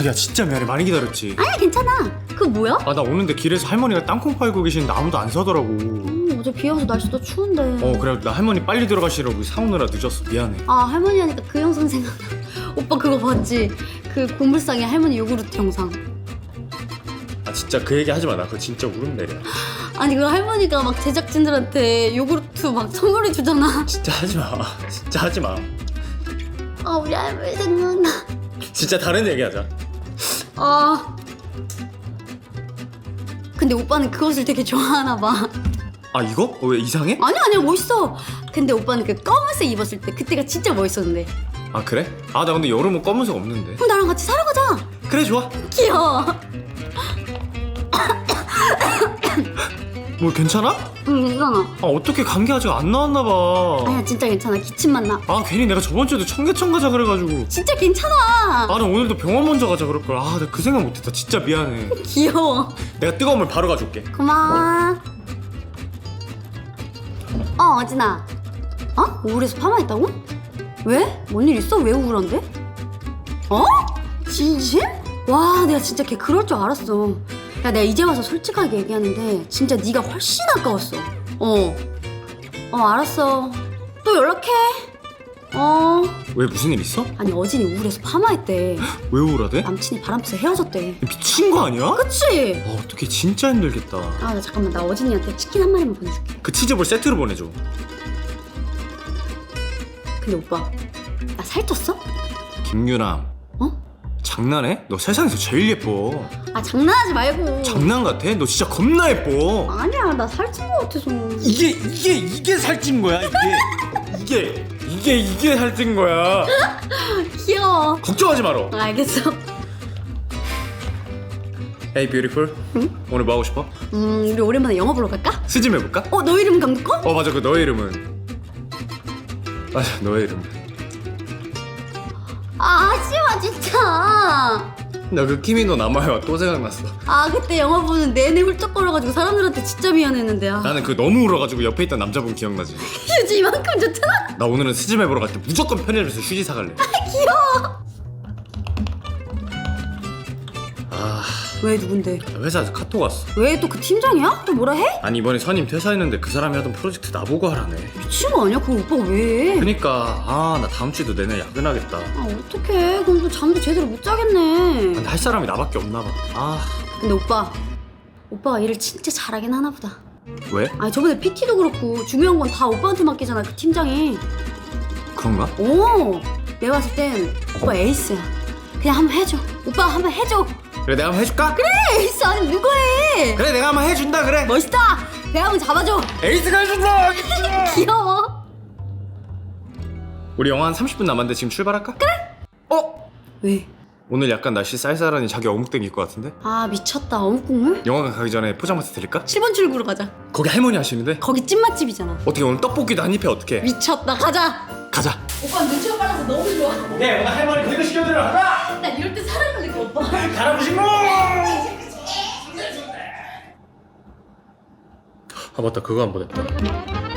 자기야 진짜 미안해. 많이 기다렸지. 아니야 괜찮아. 그거 뭐야? 아 나 오는데 길에서 할머니가 땅콩 팔고 계시는데 아무도 안 사더라고. 음, 어제 비 와서 날씨도 추운데. 어 그래. 나 할머니 빨리 들어가시라고 사오느라 늦었어. 미안해. 아 할머니 하니까 그 영상 생각나 오빠 그거 봤지? 그 고물상의 할머니 요구르트 영상. 아 진짜 그 얘기 하지 마나 그거 진짜 울음 내려. 아니 그 할머니가 막 제작진들한테 요구르트 막 선물해 주잖아. 진짜 하지 마. 진짜 하지 마. 아 우리 할머니 생각나. 진짜 다른 얘기 하자 아. 근데 오빠는 그것을 되게 좋아하나 봐. 아 이거? 어, 왜 이상해? 아니야 아니야 멋있어. 근데 오빠는 그 검은색 입었을 때 그때가 진짜 멋있었는데. 아 그래? 아 나 근데 여름은 검은색 없는데. 그럼 나랑 같이 사러 가자. 그래 좋아. 귀여워 뭐 괜찮아? 응 괜찮아 아 어떻게 감기 아직 안 나왔나 봐 아니야 진짜 괜찮아 기침만 나 아 괜히 내가 저번 주에도 청계천 가자 그래가지고 진짜 괜찮아 아나 오늘도 병원 먼저 가자 그럴 걸 아 나 그 생각 못했다 진짜 미안해 귀여워 내가 뜨거운 물 바로 가져올게 고마워 어 어진아 어? 우울해서 파마했다고? 왜? 뭔 일 있어? 왜 우울한데? 어? 진심? 와 내가 진짜 걔 그럴 줄 알았어 야 내가 이제 와서 솔직하게 얘기하는데 진짜 네가 훨씬 아까웠어 어. 어 알았어 또 연락해 어 왜 무슨 일 있어? 아니 어진이 우울해서 파마했대 왜 우울하대? 남친이 바람피서 헤어졌대 미친 거 아니야? 그치? 아 어떻게 진짜 힘들겠다 아나 잠깐만 나 어진이한테 치킨 한 마리만 보내줄게 그 치즈볼 세트로 보내줘 근데 오빠 나 살쪘어? 김유남 어? 장난해? 너 세상에서 제일 예뻐. 아 장난하지 말고. 장난 같아? 너 진짜 겁나 예뻐. 아니야 나 살찐 거 같아서. 이게 이게 이게 살찐 거야 이게. 이게 이게 이게 살찐 거야. 귀여워. 걱정하지 마라 아, 알겠어. Hey beautiful. 오늘 뭐 하고 싶어? 음 우리 오랜만에 영화 보러 갈까? 스짐 해볼까? 어너 이름 강덕권? 어 맞아 그 너의 이름은. 맞아 너의 이름 아 아쉬워 진짜. 나 그 키미노 남아요가 또 생각났어. 아 그때 영화 보는 내내 훌쩍거려가지고 사람들한테 진짜 미안했는데 아. 나는 그 너무 울어가지고 옆에 있던 남자분 기억나지? 휴지 이만큼 좋잖아. 나 오늘은 스짐 해보러 갈 때 무조건 편의점에서 휴지 사갈래. 아 왜 누군데? 회사에서 카톡 왔어. 왜 또 그 팀장이야? 또 뭐라 해? 아니 이번에 선임 퇴사했는데 그 사람이 하던 프로젝트 나보고 하라네. 미친 거 아니야? 그거 오빠가 왜 해? 그니까. 아 나 다음 주에도 내내 야근하겠다. 아 어떡해. 그럼 또 잠도 제대로 못 자겠네. 근데 할 사람이 나밖에 없나 봐 아. 근데 오빠. 오빠가 일을 진짜 잘하긴 하나 보다. 왜? 아니 저번에 PT도 그렇고 중요한 건 다 오빠한테 맡기잖아 그 팀장이. 그런가? 오 내가 봤을 땐 오빠 에이스야. 그냥 한번 해줘. 오빠 한번 해줘 그래 내가 한번 해줄까? 그래 에이스 아니 누가 해 그래 내가 한번 해준다 그래 멋있다 내가 한번 잡아줘 에이스가 해준다 귀여워 우리 영화 한 30분 남았는데 지금 출발할까? 그래 어? 왜? 오늘 약간 날씨 쌀쌀하니 자기 어묵 땡길 것 같은데? 아 미쳤다 어묵국물? 영화관 가기 전에 포장마차 들릴까? 7번 출구로 가자 거기 할머니 하시는데? 거기 찐맛집이잖아 어떻게 오늘 떡볶이도 한 입에 어떻게? 미쳤다 가자 가자 오빠 눈치가 빨라서 너무 좋아. 오케이 오늘 할머니 퇴근 시켜드려 난 이럴 때 사랑하니까 오빠. 갈아보시고 아 맞다. 그거 안 보냈다